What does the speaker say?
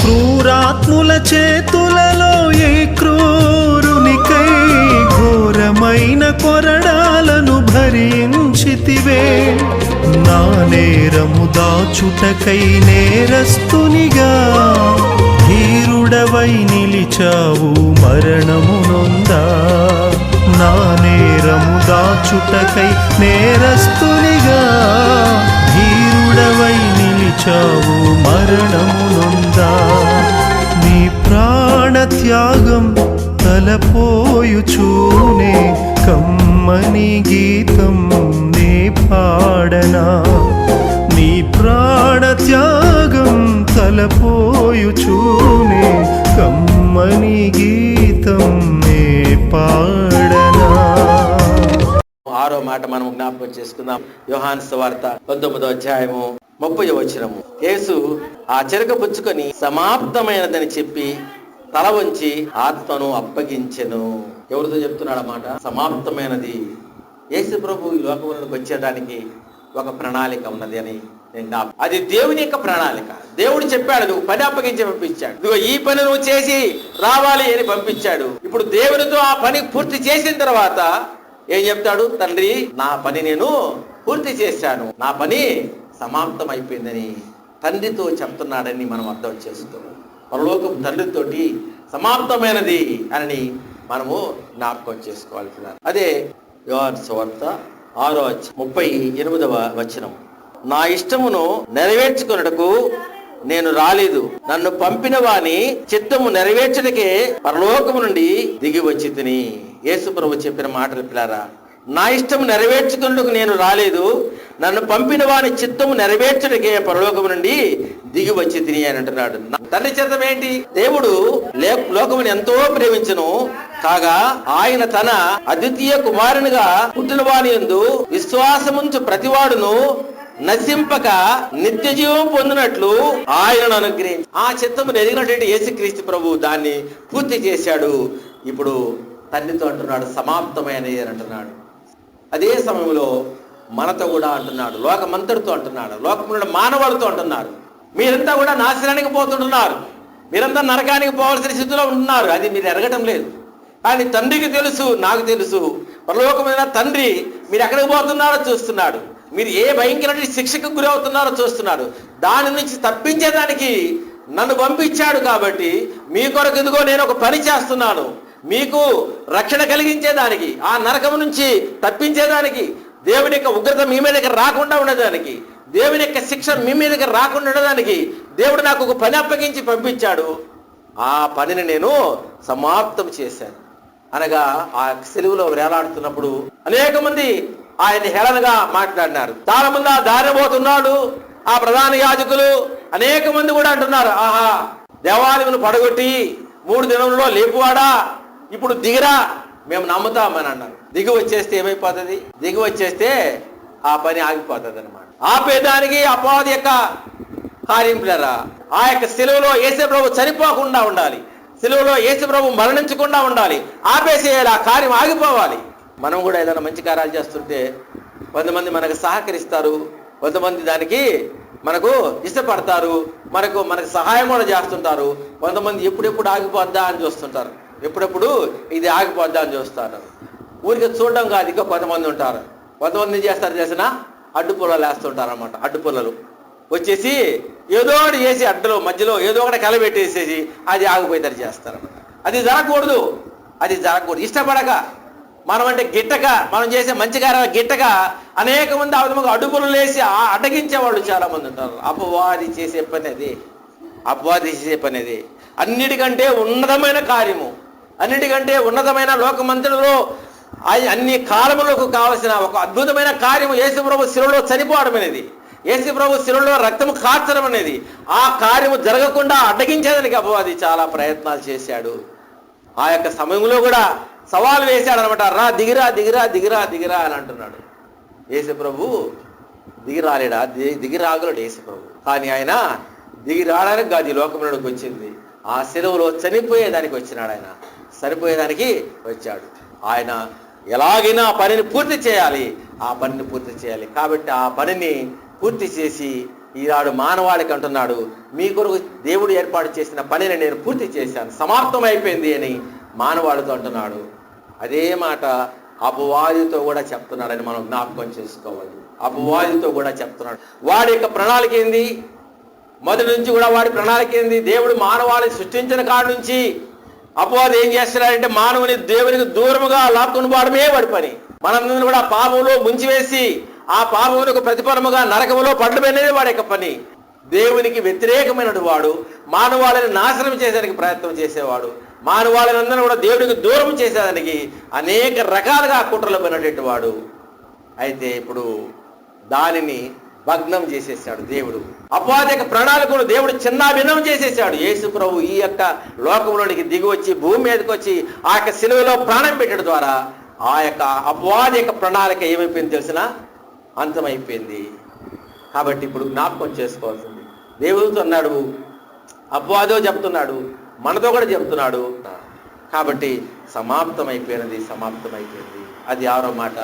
క్రూరాత్ముల చేతులలో ఏ క్రూరునికై ఘోరమైన కొరడాలను భరించితివే. నా నేరము దాచుటకై నేరస్తునిగా ధీరుడవై నిలిచావు మరణము నొందా. నా నేరము దాచుటకై నేరస్తునిగా ధీరుడవై నిలిచావు మరణము నొందా నీ ప్రాణ త్యాగం తలపోయుచూనే కమ్మని గీతం నే పాడనా. నీ ప్రాణ త్యాగం తలపోయుచూనే కమ్మని గీతం నే పాడనా. ఆరో మాట మనం జ్ఞాపకం చేసుకుందాం. యోహాన్ సువార్త పంతొమ్మిదో అధ్యాయము ముప్పై వచనము. యేసు ఆ చెరక పుచ్చుకొని సమాప్తమైనదని చెప్పి తల వంచి ఆత్మను అప్పగించెను. ఎవరితో చెప్తున్నాడు అన్నమాట సమాప్తమైనది. యేసు ప్రభు ఈ లోకములకు వచ్చేయడానికి ఒక ప్రణాళిక ఉన్నది అని నేను అది దేవుని యొక్క ప్రణాళిక. దేవుడు చెప్పాడు నువ్వు పని అప్పగించి పంపించాడు. నువ్వు ఈ పని నువ్వు చేసి రావాలి అని పంపించాడు. ఇప్పుడు దేవునితో ఆ పని పూర్తి చేసిన తర్వాత ఏం చెప్తాడు? తండ్రి నా పని నేను పూర్తి చేశాను. నా పని సమాప్తం అయిపోయిందని తండ్రితో చెప్తున్నాడని మనం అర్థం చేసుకోవాలి. పరలోకం తండ్రితోటి సమాప్తమైనది అని మనము జ్ఞాపకం చేసుకోవాల్సిన అదే యోహాన్ సువార్త ఆరో ముప్పై ఎనిమిదవ వచనం. నా ఇష్టమును నెరవేర్చుకున్నటకు నేను రాలేదు. నన్ను పంపిన వాని చిత్తము నెరవేర్చడకే పరలోకము నుండి దిగి వచ్చి తిని యేసుప్రభు చెప్పిన మాటలు పిల్లారా నా ఇష్టము నెరవేర్చుకున్నట్టుకు నేను రాలేదు. నన్ను పంపిన వాని చిత్తము నెరవేర్చడికే పరలోకము నుండి దిగి వచ్చి తిని అని అంటున్నాడు. తండ్రి చిత్తం ఏంటి? దేవుడు లే- లోకముని ఎంతో ప్రేమించను. కాగా ఆయన తన అద్వితీయ కుమారునిగా పుట్టిన వాని యందు విశ్వాసముంచు ప్రతివాడును నశింపక నిత్య జీవం పొందినట్లు ఆయనను అనుగ్రహించి. ఆ చిత్తము ఎదిగినటువంటి యేసుక్రీస్తు ప్రభు దాన్ని పూర్తి చేశాడు. ఇప్పుడు తండ్రితో అంటున్నాడు సమాప్తమైన అంటున్నాడు. అదే సమయంలో మనతో కూడా అంటున్నాడు లోకమంతటితో అంటున్నాడు లోకముడు మానవాళ్ళతో అంటున్నారు. మీరంతా కూడా నాశనానికి పోతుంటున్నారు. మీరంతా నరకానికి పోవాల్సిన స్థితిలో ఉంటున్నారు. అది మీరు ఎరగటం లేదు. కానీ తండ్రికి తెలుసు నాకు తెలుసు. పరలోకమైన తండ్రి మీరు ఎక్కడికి పోతున్నారో చూస్తున్నాడు. మీరు ఏ భయంకరమైన శిక్షకు గురి అవుతున్నారో చూస్తున్నాడు. దాని నుంచి తప్పించేదానికి నన్ను పంపించాడు కాబట్టి మీ కొరకు ఇదిగో నేను ఒక పని చేస్తున్నాను. మీకు రక్షణ కలిగించేదానికి ఆ నరకం నుంచి తప్పించేదానికి దేవుని యొక్క ఉగ్రత మీ మీదకి రాకుండా ఉండేదానికి దేవుని యొక్క శిక్ష మీ మీదకి రాకుండా ఉండడానికి దేవుడు నాకు ఒక పని అప్పగించి పంపించాడు. ఆ పనిని నేను సమాప్తం చేశాను. అనగా ఆ సెలువులో వేలాడుతున్నప్పుడు అనేక మంది ఆయన హేళనగా మాట్లాడినారు. చాలా మంది ఆ దారిపోతున్నాడు ఆ ప్రధాన యాజకులు అనేక మంది కూడా అంటున్నారు ఆహా దేవాలయమును పడగొట్టి మూడు దినంలో లేపువాడా? ఇప్పుడు దిగిరా మేము నమ్ముతామని అన్నారు. దిగి వచ్చేస్తే ఏమైపోతుంది? దిగి వచ్చేస్తే ఆ పని ఆగిపోతుంది అనమాట ఆపేదానికి అపవాది యొక్క కార్యంపులరా ఆ యొక్క సెలవులో ఏసే ప్రభు చనిపోకుండా ఉండాలి. సెలవులో ఏసు ప్రభు మరణించకుండా ఉండాలి. ఆపేసేయాలి ఆ కార్యం ఆగిపోవాలి. మనం కూడా ఏదైనా మంచి కార్యాలు చేస్తుంటే కొంతమంది మనకు సహకరిస్తారు. కొంతమంది దానికి మనకు ఇష్టపడతారు. మనకు మనకు సహాయం కూడా చేస్తుంటారు. కొంతమంది ఎప్పుడెప్పుడు ఆగిపోద్దా అని చూస్తుంటారు. ఎప్పుడప్పుడు ఇది ఆగిపోద్దా అని చూస్తారు. ఊరికి చూడడం కాదు ఇంకా కొంతమంది ఉంటారు. కొంతమంది చేస్తారు చేసిన అడ్డు పొలాలు వేస్తుంటారు అనమాట అడ్డు పొలాలు. వచ్చేసి ఏదో ఒకటి చేసి అడ్డలో మధ్యలో ఏదో ఒకటి కలబెట్టేసేసి అది ఆగిపోయేదాన్ని చేస్తారు అది జరగకూడదు. అది జరగకూడదు. ఇష్టపడక. మనం అంటే గిట్టక మనం చేసే మంచి కార్యాలు గిట్టక అనేక మంది ఆ విధంగా అడుగులు లేసి అడ్డగించే వాళ్ళు చాలా మంది ఉంటారు. అపవాది చేసే పని అది. అపవాది చేసే పని అది. అన్నిటికంటే ఉన్నతమైన కార్యము. అన్నిటికంటే ఉన్నతమైన లోకమంతటిలో ఆ- అన్ని కాలములకు కావలసిన ఒక అద్భుతమైన కార్యము యేసుప్రభు శిలలో చనిపోవడం అనేది. యేసుప్రభు శిలలో రక్తము కార్చడం అనేది. ఆ కార్యము జరగకుండా అడ్డగించేదానికి అపవాది చాలా ప్రయత్నాలు చేశాడు. ఆ యొక్క సమయంలో కూడా సవాల్ వేశాడు అనమాట రా దిగిరా దిగిరా దిగిరా దిగిరా అని అంటున్నాడు. యేసు ప్రభు దిగి రాలేడా ది- ప్రభు కానీ ఆయన దిగి రావడానికి కాదు లోకంలోకి వచ్చింది. ఆ సెలవులో చనిపోయేదానికి వచ్చినాడు ఆయన. సరిపోయేదానికి వచ్చాడు. ఆయన ఎలాగైనా ఆ పనిని పూర్తి చేయాలి. ఆ పనిని పూర్తి చేయాలి. కాబట్టి ఆ పనిని పూర్తి చేసి ఈనాడు మానవాళికి అంటున్నాడు మీ కొరకు దేవుడు ఏర్పాటు చేసిన పనిని నేను పూర్తి చేశాను. సమాప్తం అయిపోయింది అని మానవాళితో అంటున్నాడు. అదే మాట అపవాదితో కూడా చెప్తున్నాడని మనం జ్ఞాపకం చేసుకోవాలి. అపవాదితో కూడా చెప్తున్నాడు. వాడి యొక్క ప్రణాళిక ఏంది? మొదటి నుంచి కూడా వాడి ప్రణాళిక ఏంది? దేవుడు మానవాళిని సృష్టించిన కాడ నుంచి అపవాది ఏం చేస్తున్నాడంటే మానవుని దేవునికి దూరముగా లాక్కొని పోవడమే వాడి పని. మనందరం కూడా పాపంలో ముంచివేసి ఆ పాపమునకు ప్రతిఫలముగా నరకములో పడడమనేది వాడి యొక్క పని. దేవునికి వ్యతిరేకమైన వాడు మానవాళిని నాశనం చేసేదానికి ప్రయత్నం చేసేవాడు. మానవాళిని అందరూ కూడా దేవుడికి దూరం చేసేదానికి అనేక రకాలుగా కుట్రలు పోయినటువంటి వాడు. అయితే ఇప్పుడు దానిని భగ్నం చేసేసాడు దేవుడు. అపవాది ప్రణాళికను దేవుడు చిన్నాభిన్నం చేసేసాడు. యేసు ప్రభు ఈ యొక్క లోకంలోనికి దిగి వచ్చి భూమి మీదకి వచ్చి ఆ యొక్క సిలువలో ప్రాణం పెట్టడం ద్వారా ఆ యొక్క అపవాది ప్రణాళిక ఏమైపోయింది తెలిసిన? అంతమైపోయింది. కాబట్టి ఇప్పుడు జ్ఞాపకం చేసుకోవాల్సింది. దేవుడితో అన్నాడు అపవాదో చెప్తున్నాడు మనతో కూడా చెప్తున్నాడు. కాబట్టి సమాప్తమైపోయినది సమాప్తమైపోయింది. అది ఆరో మాట.